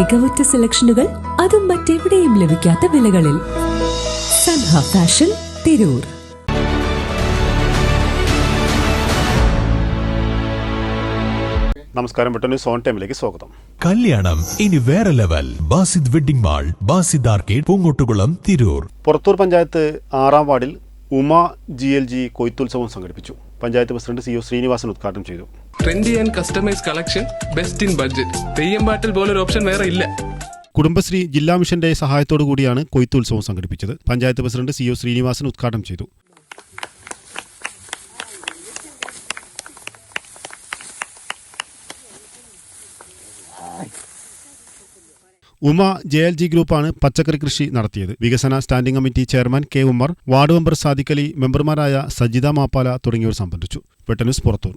മികവുറ്റ സെലക്ഷനുകൾ അതും മറ്റെവിടെയും ലഭിക്കാത്ത വിലകളിൽ. സൻഹ ഫാഷൻ തിരൂർ. നമസ്കാരം പെട്ടെന്ന് സോൺ ടൈമിലേക്ക് സ്വാഗതം. കല്യാണം ഇനി വേറെ level. Basid wedding mall Basid arcade Poongottukulam Tirur. Purathur panchayat ആറാം വാർഡിൽ ഉമ ജി എൽ ജി കൊയ്ത്തുത്സവം സംഘടിപ്പിച്ചു. Panchayat president C O Sreenivasan ഉദ്ഘാടനം ചെയ്തു. Trendy and customise collection best in budget Theyyam പോലെ പോലൊരു ഓപ്ഷൻ വേറെ ഇല്ല. കുടുംബശ്രീ ജില്ലാ മിഷന്റെ സഹായത്തോടു കൂടിയാണ് കൊയ്ത്തുത്സവം സംഘടിപ്പിച്ചത്. Panchayat president C O Sreenivasan ഉദ്ഘാടനം ചെയ്തു. ഉമ ജെ എൽ ജി ഗ്രൂപ്പാണ് പച്ചക്കറി കൃഷി നടത്തിയത്. വികസന standing committee chairman K Ummer ward member Sadiqali മെമ്പർമാരായ സജിത മാപ്പാല തുടങ്ങിയവർ സംബന്ധിച്ചു. വെട്ടന്യൂസ് പുറത്തൂർ.